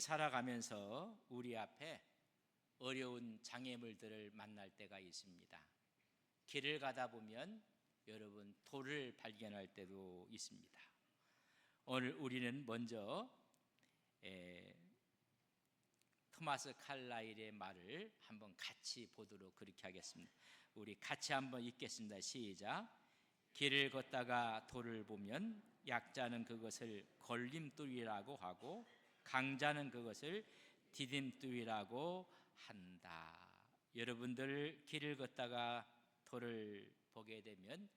살아가면서 우리 앞에 어려운 장애물들을 만날 때가 있습니다. 길을 가다 보면 여러분 돌을 발견할 때도 있습니다. 오늘 우리는 먼저 에, 토마스 칼라일의 말을 한번 같이 보도록 그렇게 하겠습니다. 우리 같이 한번 읽겠습니다. 시작. 길을 걷다가 돌을 보면 약자는 그것을 걸림돌이라고 하고 강자는 그것을 디딤돌이라고 한다. 여러분들 길을 걷다가 돌을 보게 되면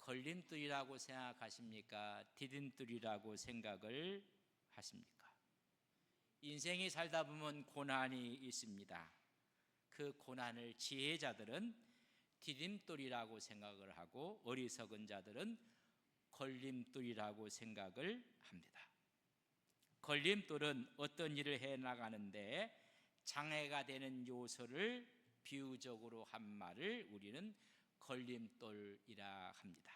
걸림돌이라고 생각하십니까? 디딤돌이라고 생각을 하십니까? 인생이 살다 보면 고난이 있습니다. 그 고난을 지혜자들은 디딤돌이라고 생각을 하고 어리석은 자들은 걸림돌이라고 생각을 합니다. 걸림돌은 어떤 일을 해 나가는데 장애가 되는 요소를 비유적으로 한 말을 우리는 걸림돌이라 합니다.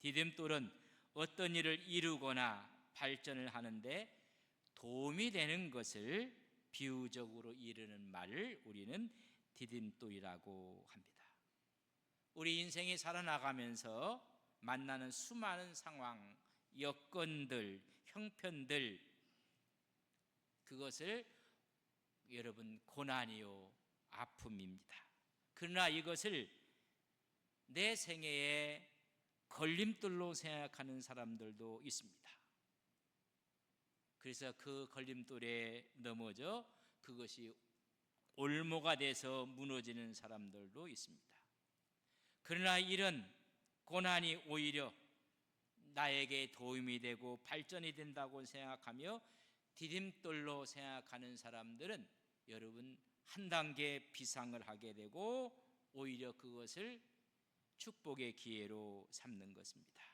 디딤돌은 어떤 일을 이루거나 발전을 하는데 도움이 되는 것을 비유적으로 이르는 말을 우리는 디딤돌이라고 합니다. 우리 인생이 살아나가면서 만나는 수많은 상황, 여건들, 형편들 그것을 여러분 고난이요 아픔입니다. 그러나 이것을 내 생애의 걸림돌로 생각하는 사람들도 있습니다. 그래서 그 걸림돌에 넘어져 그것이 올모가 돼서 무너지는 사람들도 있습니다. 그러나 이런 고난이 오히려 나에게 도움이 되고 발전이 된다고 생각하며 디딤돌로 생각하는 사람들은 여러분 한 단계 비상을 하게 되고 오히려 그것을 축복의 기회로 삼는 것입니다.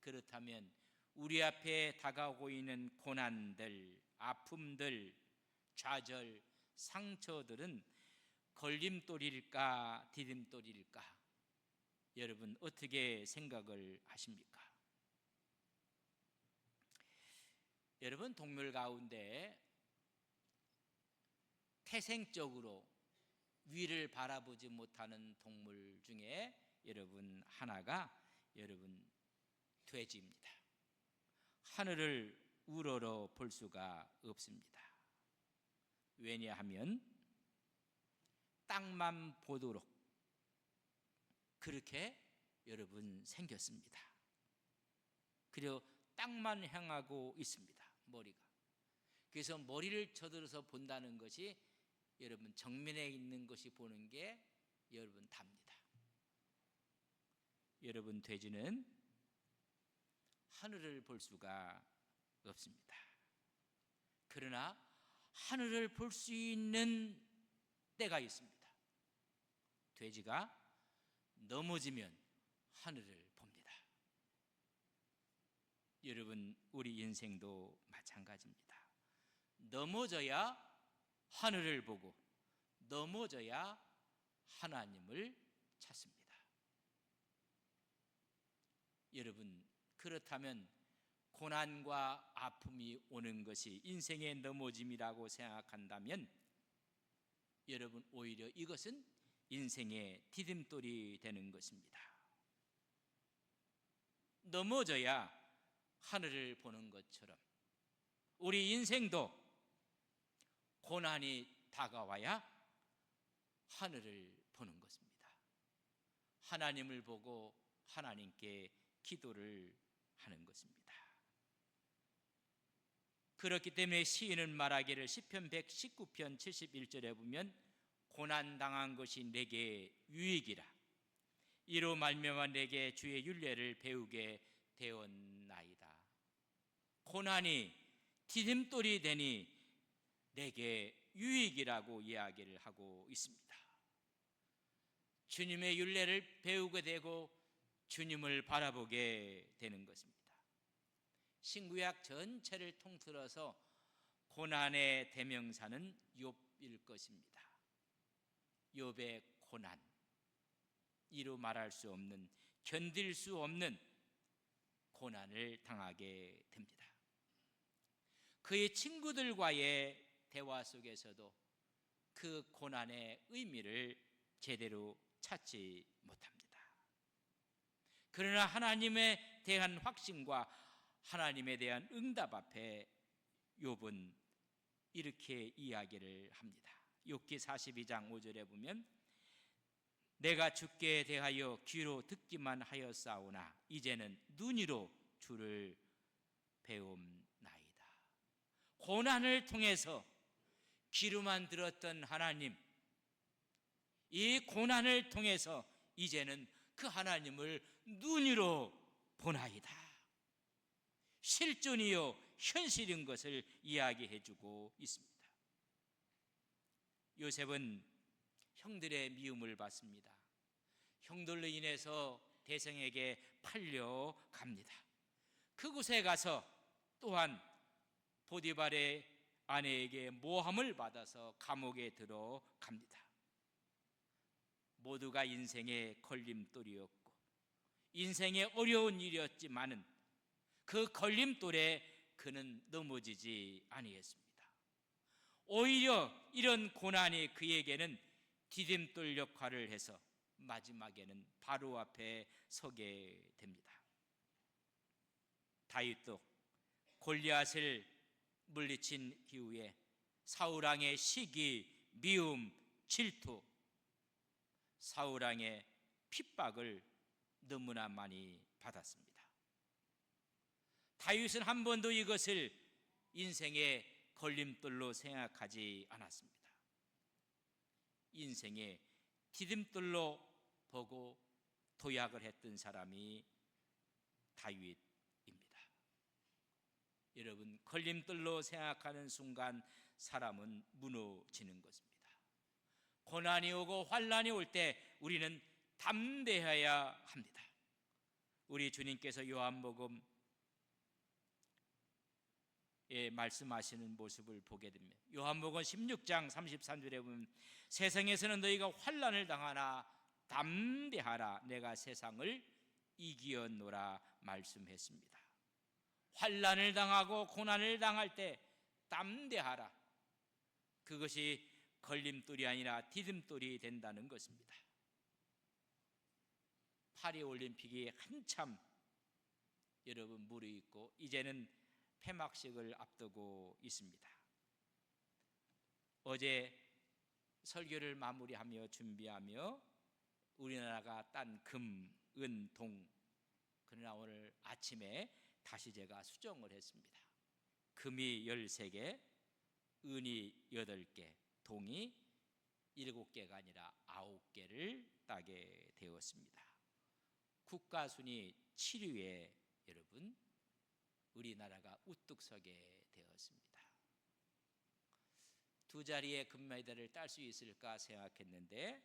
그렇다면 우리 앞에 다가오고 있는 고난들, 아픔들, 좌절, 상처들은 걸림돌일까, 디딤돌일까? 여러분 어떻게 생각을 하십니까? 여러분 동물 가운데 태생적으로 위를 바라보지 못하는 동물 중에 여러분 하나가 여러분 돼지입니다. 하늘을 우러러 볼 수가 없습니다. 왜냐하면 땅만 보도록 그렇게 여러분 생겼습니다. 그리고 땅만 향하고 있습니다. 머리가. 그래서 머리를 쳐들어서 본다는 것이 여러분 정면에 있는 것이 보는 게 여러분 답니다. 여러분 돼지는 하늘을 볼 수가 없습니다. 그러나 하늘을 볼 수 있는 때가 있습니다. 돼지가 넘어지면 하늘을 봅니다. 여러분, 우리 인생도 마찬가지입니다. 넘어져야 하늘을 보고 넘어져야 하나님을 찾습니다. 여러분, 그렇다면 고난과 아픔이 오는 것이 인생의 넘어짐이라고 생각한다면 여러분 오히려 이것은 인생의 디딤돌이 되는 것입니다. 넘어져야 하늘을 보는 것처럼 우리 인생도 고난이 다가와야 하늘을 보는 것입니다. 하나님을 보고 하나님께 기도를 하는 것입니다. 그렇기 때문에 시인은 말하기를 시편 119편 71절에 보면 고난 당한 것이 내게 유익이라 이로 말미암아 내게 주의 윤례를 배우게 되었나이다. 고난이 디딤돌이 되니 내게 유익이라고 이야기를 하고 있습니다. 주님의 윤례를 배우게 되고 주님을 바라보게 되는 것입니다. 신구약 전체를 통틀어서 고난의 대명사는 욥일 것입니다. 욥의 고난 이루 말할 수 없는 견딜 수 없는 고난을 당하게 됩니다. 그의 친구들과의 대화 속에서도 그 고난의 의미를 제대로 찾지 못합니다. 그러나 하나님에 대한 확신과 하나님에 대한 응답 앞에 욥은 이렇게 이야기를 합니다. 욥기 42장 5절에 보면 내가 주께 대하여 귀로 듣기만 하였사오나 이제는 눈으로 주를 배움나이다. 고난을 통해서 귀로만 들었던 하나님 이 고난을 통해서 이제는 그 하나님을 눈으로 보나이다. 실존이요 현실인 것을 이야기해 주고 있습니다. 요셉은 형들의 미움을 받습니다. 형들로 인해서 대성에게 팔려갑니다. 그곳에 가서 또한 보디발의 아내에게 모함을 받아서 감옥에 들어갑니다. 모두가 인생의 걸림돌이었고 인생의 어려운 일이었지만은 그 걸림돌에 그는 넘어지지 아니했습니다. 오히려 이런 고난이 그에게는 디딤돌 역할을 해서 마지막에는 바로 앞에 서게 됩니다. 다윗도 골리앗을 물리친 이후에 사울왕의 시기, 미움, 질투, 사울왕의 핍박을 너무나 많이 받았습니다. 다윗은 한 번도 이것을 인생의 걸림돌로 생각하지 않았습니다. 인생의 디딤돌로 보고 도약을 했던 사람이 다윗입니다. 여러분, 걸림돌로 생각하는 순간 사람은 무너지는 것입니다. 고난이 오고 환란이 올 때 우리는 담대해야 합니다. 우리 주님께서 요한복음 예, 말씀하시는 모습을 보게 됩니다. 요한복음 16장 33절에 보면 세상에서는 너희가 환란을 당하나 담대하라 내가 세상을 이기었노라 말씀했습니다. 환란을 당하고 고난을 당할 때 담대하라. 그것이 걸림돌이 아니라 디딤돌이 된다는 것입니다. 파리 올림픽이 한참 여러분 무르익고 이제는 폐막식을 앞두고 있습니다. 어제 설교를 마무리하며 준비하며 우리나라가 딴 금, 은, 동 그러나 오늘 아침에 다시 제가 수정을 했습니다. 금이 13개, 은이 8개, 동이 7개가 아니라 9개를 따게 되었습니다. 국가 순위 7위에 여러분 우리나라가 우뚝 서게 되었습니다. 두 자리의 금메달을 딸 수 있을까 생각했는데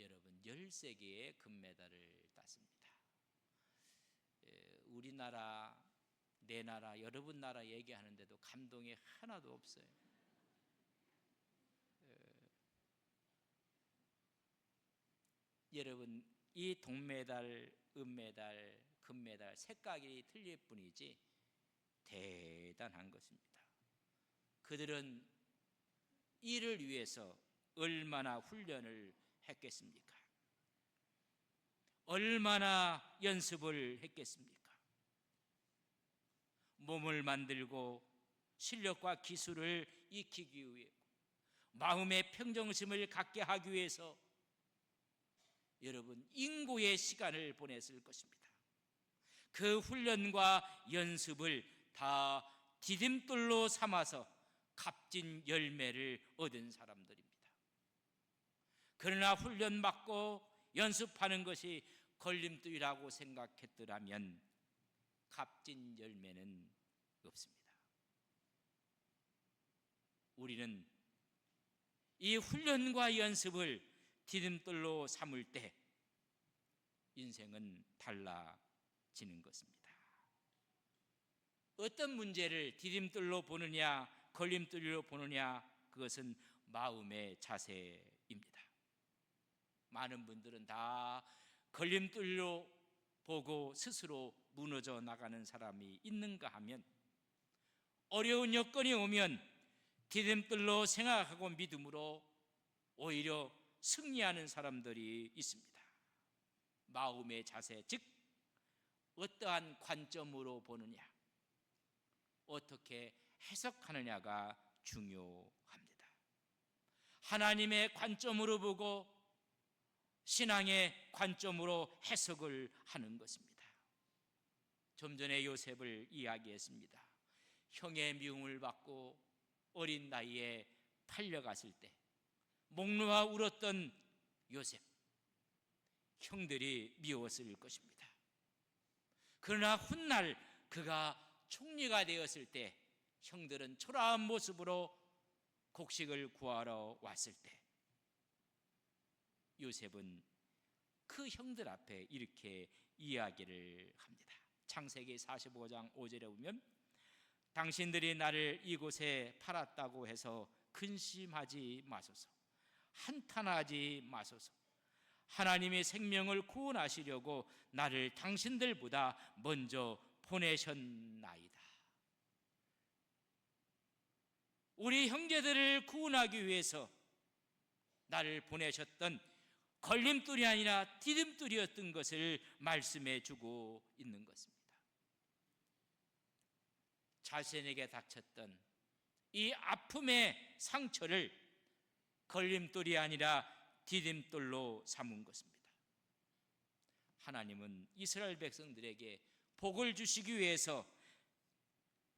여러분 13개의 금메달을. 우리 나라 내 나라 여러분 나라 얘기하는데도 감동이 하나도 없어요. 여러분 이 동메달, 은메달, 금메달 색깔이 틀릴 뿐이지 대단한 것입니다. 그들은 이를 위해서 얼마나 훈련을 했겠습니까? 얼마나 연습을 했겠습니까? 몸을 만들고 실력과 기술을 익히기 위해 마음의 평정심을 갖게 하기 위해서 여러분 인고의 시간을 보냈을 것입니다. 그 훈련과 연습을 다 디딤돌로 삼아서 값진 열매를 얻은 사람들입니다. 그러나 훈련 받고 연습하는 것이 걸림돌이라고 생각했더라면 값진 열매는 없습니다. 우리는 이 훈련과 연습을 디딤돌로 삼을 때 인생은 달라지는 것입니다. 어떤 문제를 디딤돌로 보느냐, 걸림돌로 보느냐, 그것은 마음의 자세입니다. 많은 분들은 다 걸림돌로 보고 스스로 무너져 나가는 사람이 있는가 하면 어려운 여건이 오면 디딤돌로 생각하고 믿음으로 오히려 승리하는 사람들이 있습니다. 마음의 자세, 즉 어떠한 관점으로 보느냐, 어떻게 해석하느냐가 중요합니다. 하나님의 관점으로 보고 신앙의 관점으로 해석을 하는 것입니다. 좀 전에 요셉을 이야기했습니다. 형의 미움을 받고 어린 나이에 팔려갔을 때 목놓아 울었던 요셉 형들이 미웠을 것입니다. 그러나 훗날 그가 총리가 되었을 때 형들은 초라한 모습으로 곡식을 구하러 왔을 때 요셉은 그 형들 앞에 이렇게 이야기를 합니다. 창세기 45장 5절에 보면 당신들이 나를 이곳에 팔았다고 해서 근심하지 마소서. 한탄하지 마소서. 하나님의 생명을 구원하시려고 나를 당신들보다 먼저 보내셨나이다. 우리 형제들을 구원하기 위해서 나를 보내셨던 걸림돌이 아니라 디딤돌이었던 것을 말씀해 주고 있는 것입니다. 자신에게 닥쳤던 이 아픔의 상처를 걸림돌이 아니라 디딤돌로 삼은 것입니다. 하나님은 이스라엘 백성들에게 복을 주시기 위해서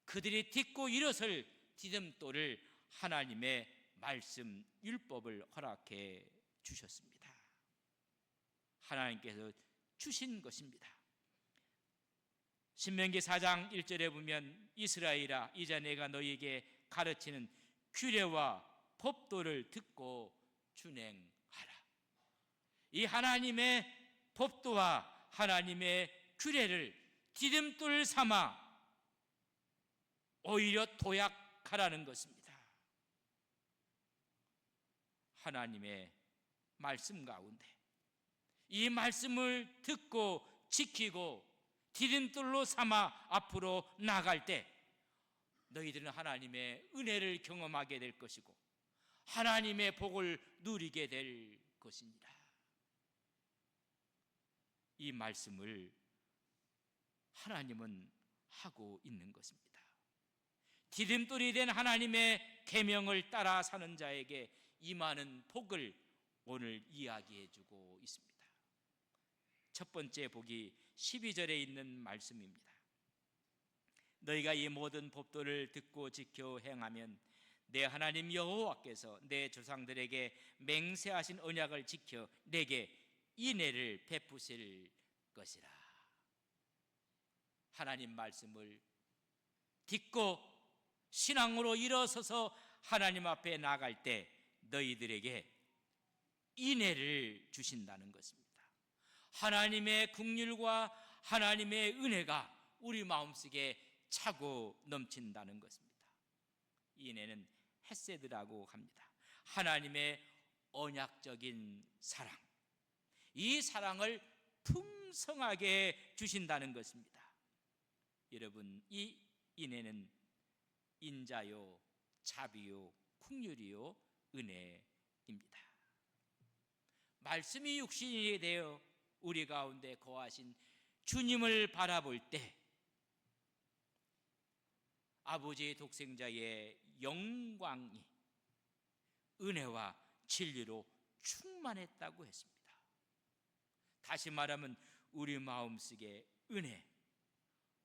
그들이 딛고 일어설 디딤돌을 하나님의 말씀 율법을 허락해 주셨습니다. 하나님께서 주신 것입니다. 신명기 4장 1절에 보면 이스라엘아 이제 내가 너희에게 가르치는 규례와 법도를 듣고 준행하라. 이 하나님의 법도와 하나님의 규례를 디딤돌 삼아 오히려 도약하라는 것입니다. 하나님의 말씀 가운데 이 말씀을 듣고 지키고 디딤돌로 삼아 앞으로 나갈 때 너희들은 하나님의 은혜를 경험하게 될 것이고 하나님의 복을 누리게 될 것입니다. 이 말씀을 하나님은 하고 있는 것입니다. 디딤돌이 된 하나님의 계명을 따라 사는 자에게 임하는 복을 오늘 이야기해 주고 있습니다. 첫 번째 복이 12절에 있는 말씀입니다. 너희가 이 모든 법도를 듣고 지켜 행하면 내 하나님 여호와께서 내 조상들에게 맹세하신 언약을 지켜 내게 인애를 베푸실 것이라. 하나님 말씀을 듣고 신앙으로 일어서서 하나님 앞에 나갈 때 너희들에게 인애를 주신다는 것입니다. 하나님의 국률과 하나님의 은혜가 우리 마음속에 차고 넘친다는 것입니다. 인애는 헤세드라고 합니다. 하나님의 언약적인 사랑. 이 사랑을 풍성하게 주신다는 것입니다. 여러분, 이 인애는 인자요, 자비요, 국률이요, 은혜입니다. 말씀이 육신이 되어 우리 가운데 거하신 주님을 바라볼 때 아버지의 독생자의 영광이 은혜와 진리로 충만했다고 했습니다. 다시 말하면 우리 마음속에 은혜,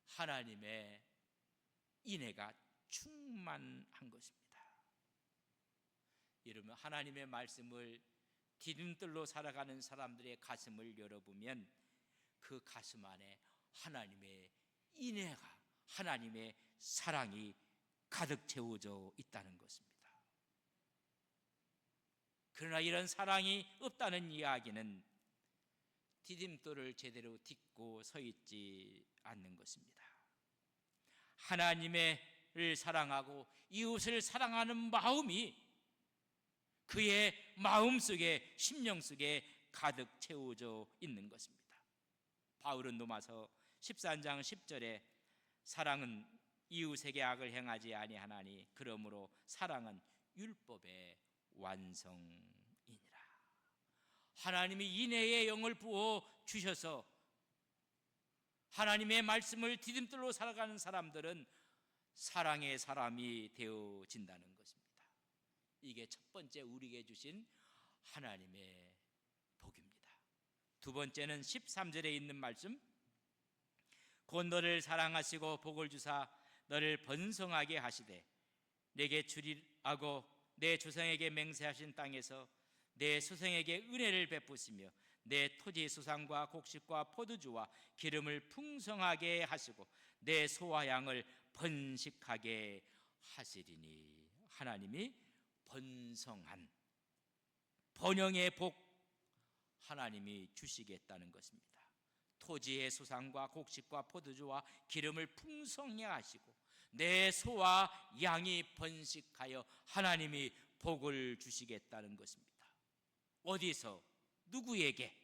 하나님의 인애가 충만한 것입니다. 여러분 하나님의 말씀을 디딤돌로 살아가는 사람들의 가슴을 열어보면 그 가슴 안에 하나님의 인애가 하나님의 사랑이 가득 채워져 있다는 것입니다. 그러나 이런 사랑이 없다는 이야기는 디딤돌을 제대로 딛고 서 있지 않는 것입니다. 하나님을 사랑하고 이웃을 사랑하는 마음이 그의 마음 속에 심령 속에 가득 채워져 있는 것입니다. 바울은 로마서 13장 10절에 사랑은 이웃에게 악을 행하지 아니하나니 그러므로 사랑은 율법의 완성이니라. 하나님이 인애의 영을 부어 주셔서 하나님의 말씀을 디딤돌로 살아가는 사람들은 사랑의 사람이 되어진다는 것입니다. 이게 첫 번째 우리에게 주신 하나님의 복입니다. 두 번째는 13절에 있는 말씀 곧 너를 사랑하시고 복을 주사 너를 번성하게 하시되 내게 주리하고 내 조상에게 맹세하신 땅에서 내 수생에게 은혜를 베푸시며 내 토지 수산과 곡식과 포도주와 기름을 풍성하게 하시고 내 소와 양을 번식하게 하시리니 하나님이 번성한 번영의 복 하나님이 주시겠다는 것입니다. 토지의 수산과 곡식과 포도주와 기름을 풍성히 하시고 내 소와 양이 번식하여 하나님이 복을 주시겠다는 것입니다. 어디서? 누구에게?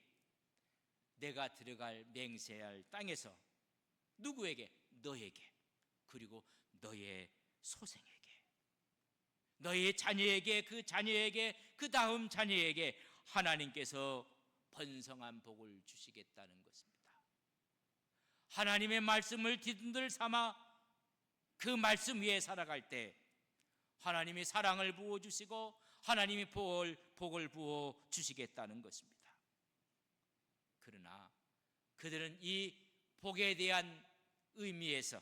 내가 들어갈 맹세할 땅에서 누구에게? 너에게. 그리고 너의 소생에게 너의 자녀에게 그 자녀에게 그 다음 자녀에게 하나님께서 번성한 복을 주시겠다는 것입니다. 하나님의 말씀을 뒤흔들 삼아 그 말씀 위에 살아갈 때 하나님이 사랑을 부어 주시고 하나님이 복을 복을 부어 주시겠다는 것입니다. 그러나 그들은 이 복에 대한 의미에서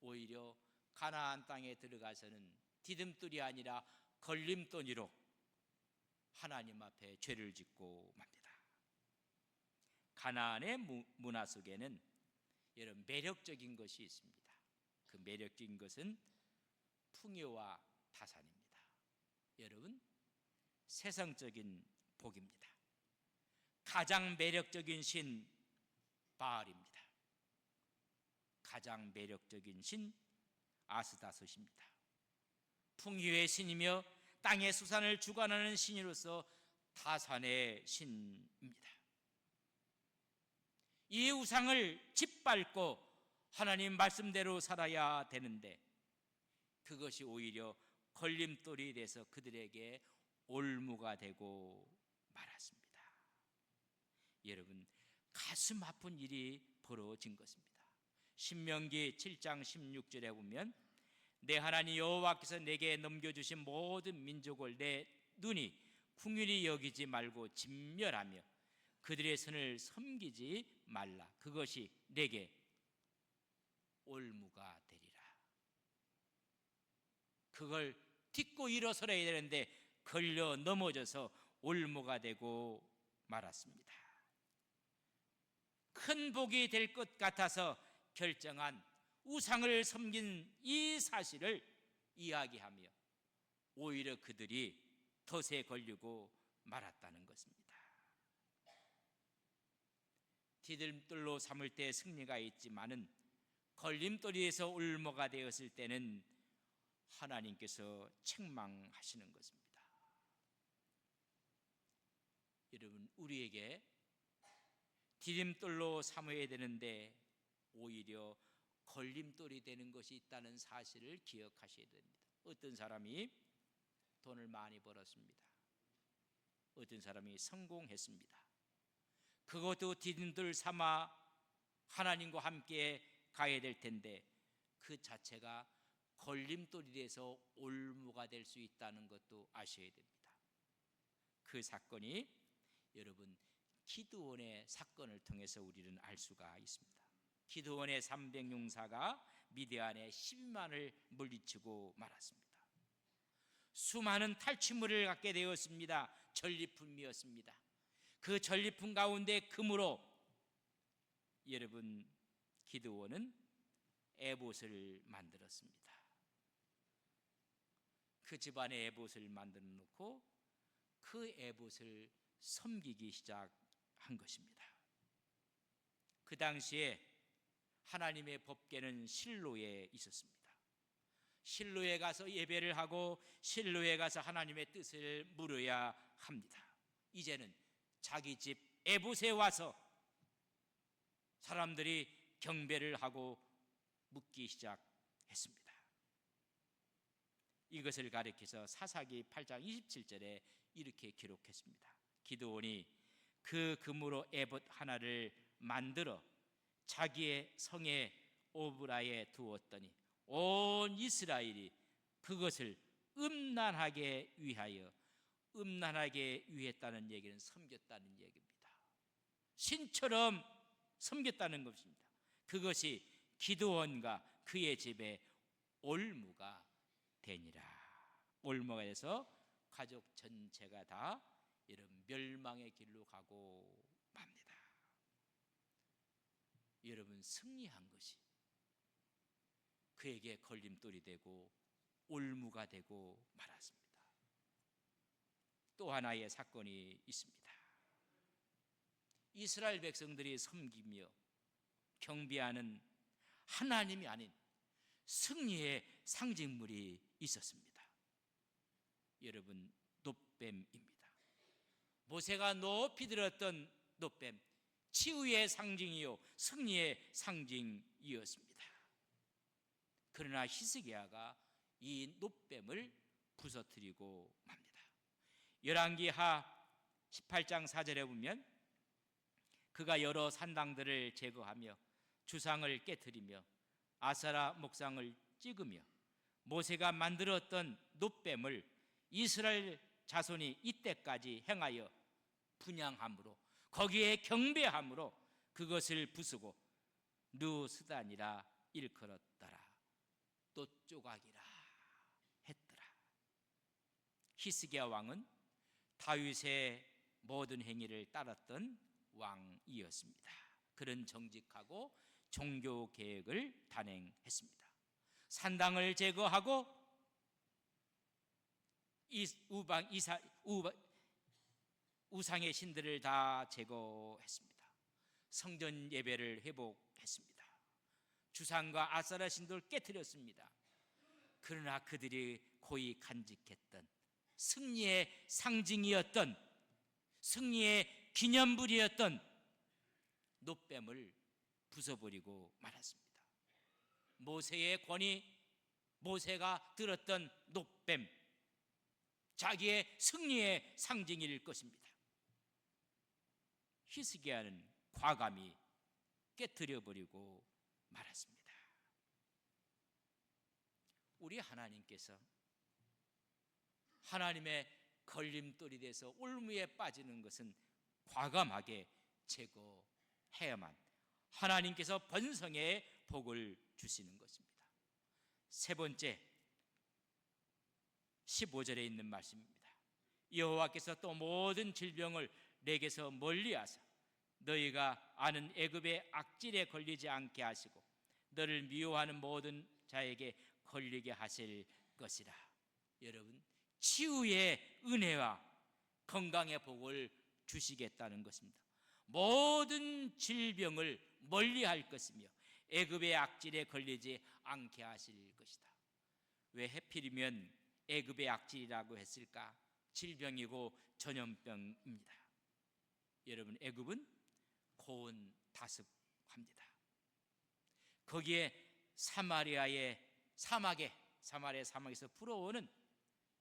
오히려 가나안 땅에 들어가서는 디딤돌이 아니라 걸림돌이로 하나님 앞에 죄를 짓고 맙니다. 가나안의 문화 속에는 여러분 매력적인 것이 있습니다. 그 매력적인 것은 풍요와 타산입니다. 여러분 세상적인 복입니다. 가장 매력적인 신 바알입니다. 가장 매력적인 신 아스다소십니다. 풍요의 신이며 땅의 수산을 주관하는 신으로서 타산의 신입니다. 이 우상을 짓밟고 하나님 말씀대로 살아야 되는데 그것이 오히려 걸림돌이 돼서 그들에게 올무가 되고 말았습니다. 여러분 가슴 아픈 일이 벌어진 것입니다. 신명기 7장 16절에 보면 내 하나님 여호와께서 내게 넘겨주신 모든 민족을 내 눈이 궁휼히 여기지 말고 진멸하며 그들의 선을 섬기지 말라. 그것이 내게 올무가 되리라. 그걸 딛고 일어서야 되는데 걸려 넘어져서 올무가 되고 말았습니다. 큰 복이 될 것 같아서 결정한 우상을 섬긴 이 사실을 이야기하며 오히려 그들이 덫에 걸리고 말았다는 것입니다. 디딤돌로 삼을 때 승리가 있지만은 걸림돌이에서 울모가 되었을 때는 하나님께서 책망하시는 것입니다. 여러분 우리에게 디딤돌로 삼어야 되는데 오히려 걸림돌이 되는 것이 있다는 사실을 기억하셔야 됩니다. 어떤 사람이 돈을 많이 벌었습니다. 어떤 사람이 성공했습니다. 그것도 디딤돌 삼아 하나님과 함께 가야 될 텐데 그 자체가 걸림돌이 돼서 올무가 될 수 있다는 것도 아셔야 됩니다. 그 사건이 여러분 기드원의 사건을 통해서 우리는 알 수가 있습니다. 기드원의 300용사가 미디안에 12만을 물리치고 말았습니다. 수많은 탈취물을 갖게 되었습니다. 전리품이었습니다. 그 전리품 가운데 금으로 여러분 기드원은 에봇을 만들었습니다. 그 집안에 에봇을 만들어 놓고 그 에봇을 섬기기 시작한 것입니다. 그 당시에 하나님의 법궤는 실로에 있었습니다. 실로에 가서 예배를 하고 실로에 가서 하나님의 뜻을 물어야 합니다. 이제는 자기 집 에봇에 와서 사람들이 경배를 하고 묻기 시작한 했습니다. 이것을 가리켜서 사사기 8장 27절에 이렇게 기록했습니다. 기드온이 그 금으로 에봇 하나를 만들어 자기의 성에 오브라에 두었더니 온 이스라엘이 그것을 음란하게 위하여 음란하게 위했다는 얘기는 섬겼다는 얘기입니다. 신처럼 섬겼다는 것입니다. 그것이 기드온과 그의 집에 올무가 되니라. 올무가 돼서 가족 전체가 다 이런 멸망의 길로 가고 맙니다. 여러분 승리한 것이 그에게 걸림돌이 되고 올무가 되고 말았습니다. 또 하나의 사건이 있습니다. 이스라엘 백성들이 섬기며 경배하는 하나님이 아닌 승리의 상징물이 있었습니다. 여러분 노뱀입니다. 모세가 높이 들었던 노뱀 치유의 상징이요 승리의 상징이었습니다. 그러나 히스기야가 이 노뱀을 부서뜨리고 맙니다. 열왕기하 18장 4절에 보면 그가 여러 산당들을 제거하며 주상을 깨뜨리며 아사라 목상을 찍으며 모세가 만들었던 노뱀을 이스라엘 자손이 이때까지 행하여 분양함으로 거기에 경배함으로 그것을 부수고 누스단이라 일컬었더라 또 조각이라 했더라 히스기야 왕은 다윗의 모든 행위를 따랐던 왕이었습니다. 그런 정직하고 종교 계획을 단행했습니다. 산당을 제거하고 이 우방 이사 우 우상의 신들을 다 제거했습니다. 성전 예배를 회복했습니다. 주상과 아사라 신들을 깨뜨렸습니다. 그러나 그들이 고이 간직했던 승리의 상징이었던 승리의 기념불이었던 노뱀을 부숴버리고 말았습니다. 모세의 권위, 모세가 들었던 노뱀, 자기의 승리의 상징일 것입니다. 히스기야는 과감히 깨뜨려 버리고 말았습니다. 우리 하나님께서 하나님의 걸림돌이 돼서 올무에 빠지는 것은 과감하게 제거해야만 하나님께서 번성의 복을 주시는 것입니다. 세 번째 15절에 있는 말씀입니다. 여호와께서 또 모든 질병을 내게서 멀리하사 너희가 아는 애굽의 악질에 걸리지 않게 하시고 너를 미워하는 모든 자에게 걸리게 하실 것이라. 여러분 치유의 은혜와 건강의 복을 주시겠다는 것입니다. 모든 질병을 멀리할 것이며 애굽의 악질에 걸리지 않게 하실 것이다. 왜 해필이면 애굽의 악질이라고 했을까? 질병이고 전염병입니다. 여러분 애굽은 고온 다습합니다. 거기에 사마리아의 사막에 사마리아 사막에서 불어오는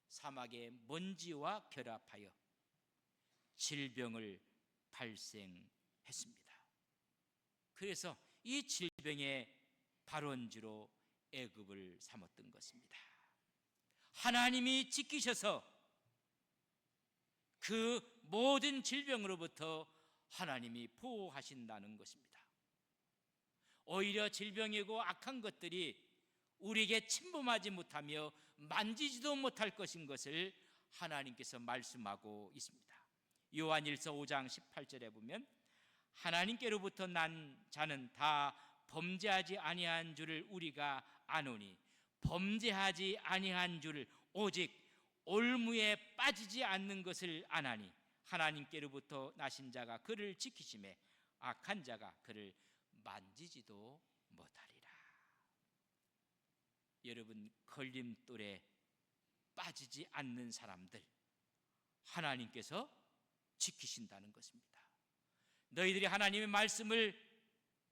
사막의 먼지와 결합하여 질병을 발생했습니다. 그래서 이 질병의 발원지로 애굽을 삼았던 것입니다. 하나님이 지키셔서 그 모든 질병으로부터 하나님이 보호하신다는 것입니다. 오히려 질병이고 악한 것들이 우리에게 침범하지 못하며 만지지도 못할 것인 것을 하나님께서 말씀하고 있습니다. 요한일서 5장 18절에 보면 하나님께로부터 난 자는 다 범죄하지 아니한 줄을 우리가 아노니 범죄하지 아니한 줄을 오직 올무에 빠지지 않는 것을 아나니 하나님께로부터 나신 자가 그를 지키심에 악한 자가 그를 만지지도 못하리라. 여러분 걸림돌에 빠지지 않는 사람들 하나님께서 지키신다는 것입니다. 너희들이 하나님의 말씀을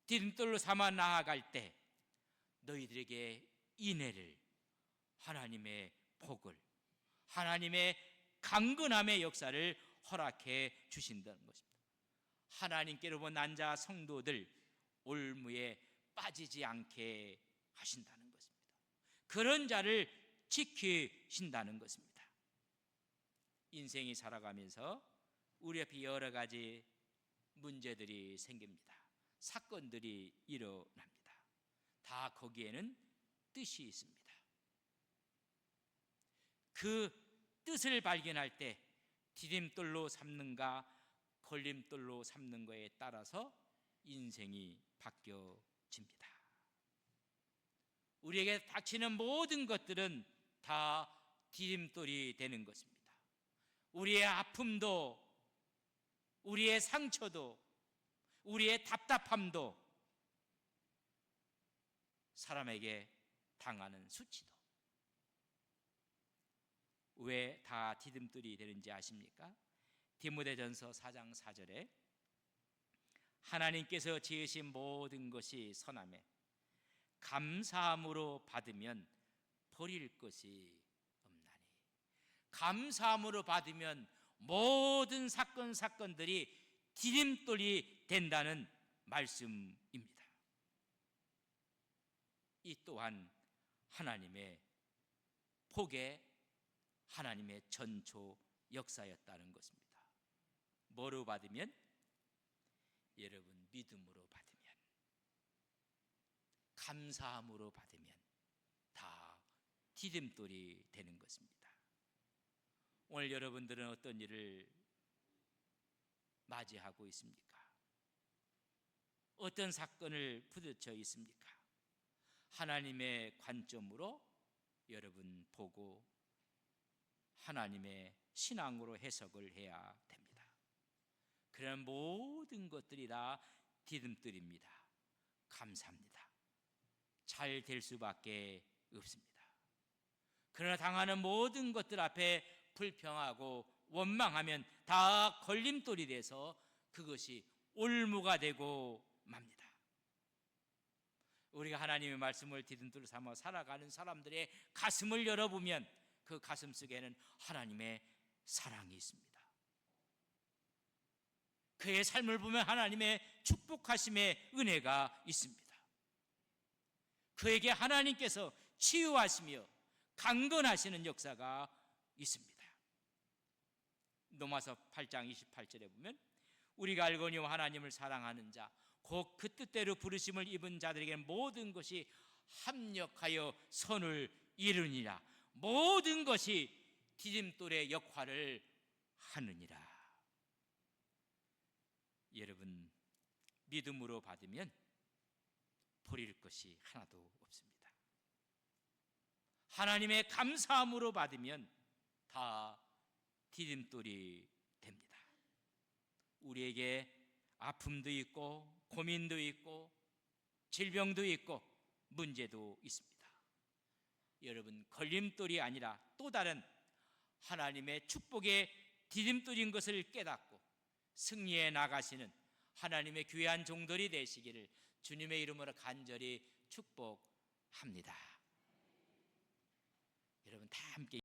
디딤돌로 삼아 나아갈 때 너희들에게 인애를 하나님의 복을 하나님의 강건함의 역사를 허락해 주신다는 것입니다. 하나님께로 난자 성도들 올무에 빠지지 않게 하신다는 것입니다. 그런 자를 지키신다는 것입니다. 인생이 살아가면서 우리 앞에 여러 가지 문제들이 생깁니다. 사건들이 일어납니다. 다 거기에는 뜻이 있습니다. 그 뜻을 발견할 때 디딤돌로 삼는가 걸림돌로 삼는 거에 따라서 인생이 바뀌어집니다. 우리에게 닥치는 모든 것들은 다 디딤돌이 되는 것입니다. 우리의 아픔도 우리의 상처도 우리의 답답함도 사람에게 당하는 수치도 왜 다 디딤돌이 되는지 아십니까? 디모데전서 4장 4절에 하나님께서 지으신 모든 것이 선함에 감사함으로 받으면 버릴 것이 없나니 감사함으로 받으면 모든 사건 사건들이 디딤돌이 된다는 말씀입니다. 이 또한 하나님의 복의 하나님의 전초 역사였다는 것입니다. 뭐로 받으면 여러분 믿음으로 받으면 감사함으로 받으면 다 디딤돌이 되는 것입니다. 오늘 여러분들은 어떤 일을 맞이하고 있습니까? 어떤 사건을 부딪혀 있습니까? 하나님의 관점으로 여러분 보고 하나님의 신앙으로 해석을 해야 됩니다. 그런 모든 것들이 다 디딤돌입니다. 감사합니다. 잘 될 수밖에 없습니다. 그러나 당하는 모든 것들 앞에 불평하고 원망하면 다 걸림돌이 돼서 그것이 올무가 되고 맙니다. 우리가 하나님의 말씀을 디딤돌 삼아 살아가는 사람들의 가슴을 열어보면 그 가슴 속에는 하나님의 사랑이 있습니다. 그의 삶을 보면 하나님의 축복하심의 은혜가 있습니다. 그에게 하나님께서 치유하시며 강건하시는 역사가 있습니다. 로마서 8장 28절에 보면 우리가 알거니와 하나님을 사랑하는 자, 곧 그 뜻대로 부르심을 입은 자들에게 모든 것이 합력하여 선을 이루니라. 모든 것이 디딤돌의 역할을 하느니라. 여러분 믿음으로 받으면 버릴 것이 하나도 없습니다. 하나님의 감사함으로 받으면 다 디딤돌이 됩니다. 우리에게 아픔도 있고 고민도 있고 질병도 있고 문제도 있습니다. 여러분 걸림돌이 아니라 또 다른 하나님의 축복의 디딤돌인 것을 깨닫고 승리해 나가시는 하나님의 귀한 종들이 되시기를 주님의 이름으로 간절히 축복합니다. 여러분 다 함께